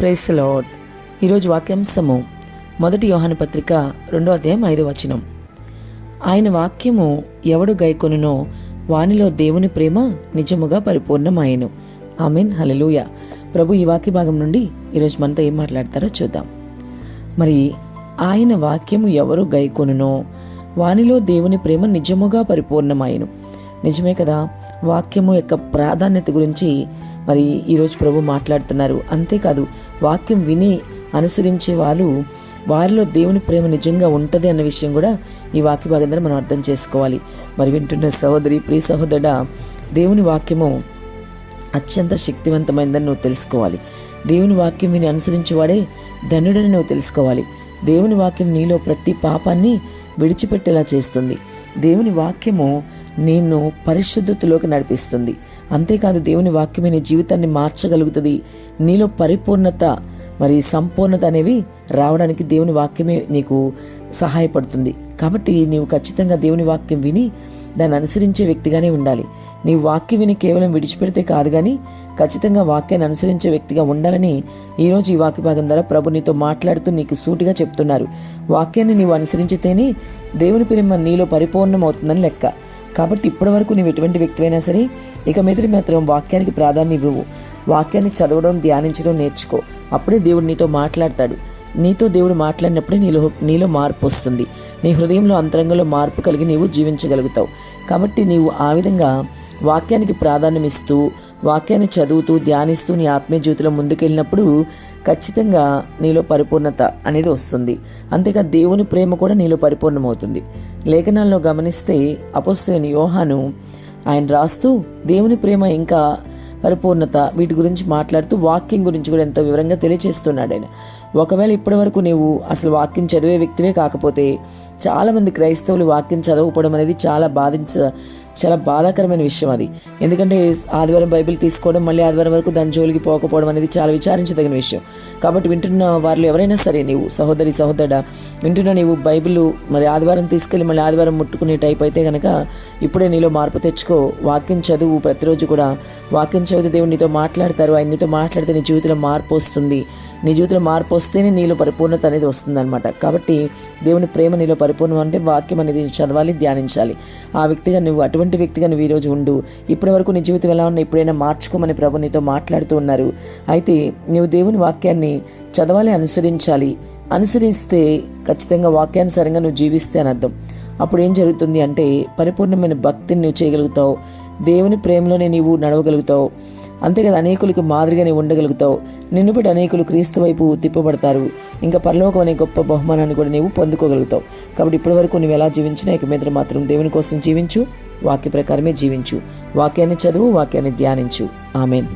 Price lord ఈరోజు వాక్యాంశము మొదటి యోహాన పత్రిక రెండో అధ్యాయం ఐదో వచనం. ఆయన వాక్యము ఎవడు గైకొనునో వానిలో దేవుని ప్రేమ నిజముగా పరిపూర్ణమాయను. ఆమెన్. హలలుయ ప్రభు ఈ వాక్య భాగం నుండి ఈరోజు మనతో ఏం మాట్లాడతారో చూద్దాం. మరి ఆయన వాక్యము ఎవరు గైకొనునో వానిలో దేవుని ప్రేమ నిజముగా పరిపూర్ణమాయను. నిజమే కదా? వాక్యము యొక్క ప్రాధాన్యత గురించి మరి ఈరోజు ప్రభు మాట్లాడుతున్నారు. అంతేకాదు వాక్యం విని అనుసరించే వాళ్ళు వారిలో దేవుని ప్రేమ నిజంగా ఉంటుంది అన్న విషయం కూడా ఈ వాక్య భాగం మనం అర్థం చేసుకోవాలి. మరి వింటున్న సహోదరి ప్రియ సహోదరుడ దేవుని వాక్యము అత్యంత శక్తివంతమైందని నువ్వు తెలుసుకోవాలి. దేవుని వాక్యం విని అనుసరించేవాడే ధనుడని నువ్వు తెలుసుకోవాలి. దేవుని వాక్యం నీలో ప్రతి పాపాన్ని విడిచిపెట్టేలా చేస్తుంది. దేవుని వాక్యము నిన్ను పరిశుద్ధతలోకి నడిపిస్తుంది. అంతేకాదు దేవుని వాక్యమే నీ జీవితాన్ని మార్చగలుగుతుంది. నీలో పరిపూర్ణత మరి సంపూర్ణత అనేవి రావడానికి దేవుని వాక్యమే నీకు సహాయపడుతుంది. కాబట్టి నీవు ఖచ్చితంగా దేవుని వాక్యం విని దాన్ని అనుసరించే వ్యక్తిగానే ఉండాలి. నీ వాక్యం విని కేవలం విడిచిపెడితే కాదు కానీ ఖచ్చితంగా వాక్యాన్ని అనుసరించే వ్యక్తిగా ఉండాలని ఈరోజు ఈ వాక్య భాగం ద్వారా ప్రభు నీతో మాట్లాడుతూ నీకు సూటిగా చెప్తున్నారు. వాక్యాన్ని నీవు అనుసరించితేనే దేవుని ప్రేమ నీలో పరిపూర్ణమవుతుందని లెక్క. కాబట్టి ఇప్పటి వరకు నీవు ఎటువంటి వ్యక్తివైనా సరే ఇక మీదటి మాత్రం వాక్యానికి ప్రాధాన్యం ఇవ్వవు వాక్యాన్ని చదవడం ధ్యానించడం నేర్చుకో. అప్పుడే దేవుడు నీతో మాట్లాడతాడు. నీతో దేవుడు మాట్లాడినప్పుడే నీలో నీలో మార్పు వస్తుంది. నీ హృదయంలో అంతరంగంలో మార్పు కలిగి నీవు జీవించగలుగుతావు. కాబట్టి నీవు ఆ విధంగా వాక్యానికి ప్రాధాన్యం ఇస్తూ వాక్యాన్ని చదువుతూ ధ్యానిస్తూ నీ ఆత్మీయ జీవితంలో ముందుకెళ్ళినప్పుడు ఖచ్చితంగా నీలో పరిపూర్ణత అనేది వస్తుంది. అంతేకా దేవుని ప్రేమ కూడా నీలో పరిపూర్ణమవుతుంది. లేఖనాల్లో గమనిస్తే అపోస్తుని యోహాను ఆయన రాస్తూ దేవుని ప్రేమ ఇంకా పరిపూర్ణత వీటి గురించి మాట్లాడుతూ వాక్యం గురించి కూడా ఎంతో వివరంగా తెలియజేస్తున్నాడు ఆయన. ఒకవేళ ఇప్పటి వరకు నీవు అసలు వాక్యం చదివే వ్యక్తివే కాకపోతే చాలామంది క్రైస్తవులు వాక్యం చదవకపోవడం అనేది చాలా బాధించ చాలా బాధాకరమైన విషయం అది. ఎందుకంటే ఆదివారం బైబిల్ తీసుకోవడం మళ్ళీ ఆదివారం వరకు దాని జోలికి పోకపోవడం అనేది చాలా విచారించదగిన విషయం. కాబట్టి వింటున్న వారిలో ఎవరైనా సరే నీవు సహోదరి సహోదరుడా వింటున్న నీవు బైబిల్ మరి ఆదివారం తీసుకెళ్ళి మళ్ళీ ఆదివారం ముట్టుకునే టైప్ అయితే కనుక ఇప్పుడే నీలో మార్పు తెచ్చుకో. వాక్యం చదువు ప్రతిరోజు కూడా. వాక్యం చదివితే దేవుడు నీతో మాట్లాడతారు. ఆయన నీతో మాట్లాడితే నీ జీవితంలో మార్పు వస్తుంది. నీ జీవితంలో మార్పు వస్తేనే నీలో పరిపూర్ణత అనేది వస్తుందన్నమాట. కాబట్టి దేవుని ప్రేమ నీలో పరిపూర్ణం అంటే వాక్యం అనేది చదవాలి ధ్యానించాలి. ఆ వ్యక్తిగా నువ్వు అటువంటి వ్యక్తిగా నువ్వు ఈరోజు ఉండు. ఇప్పటి వరకు నీ జీవితం ఎలా ఉన్నా ఎప్పుడైనా మార్చుకోమని ప్రభు నీతో మాట్లాడుతూ ఉన్నారు. అయితే నువ్వు దేవుని వాక్యాన్ని చదవాలి అనుసరించాలి. అనుసరిస్తే ఖచ్చితంగా వాక్యానుసారంగా నువ్వు జీవిస్తే అని అర్థం. అప్పుడు ఏం జరుగుతుంది అంటే పరిపూర్ణమైన భక్తిని నువ్వు చేయగలుగుతావు. దేవుని ప్రేమలోనే నీవు నడవగలుగుతావు. అంతేకాదు అనేకులకు మాదిరిగానే ఉండగలుగుతావు. నిన్ను బట్టి అనేకులు క్రీస్తు వైపు తిప్పబడతారు. ఇంకా పరలోకం అనే గొప్ప బహుమానాన్ని కూడా నీవు పొందుకోగలుగుతావు. కాబట్టి ఇప్పటి వరకు నువ్వు ఎలా జీవించినా ఇక మీద మాత్రం దేవుని కోసం జీవించు. వాక్య ప్రకారమే జీవించు. వాక్యాన్ని చదువు వాక్యాన్ని ధ్యానించు. ఆమెన్.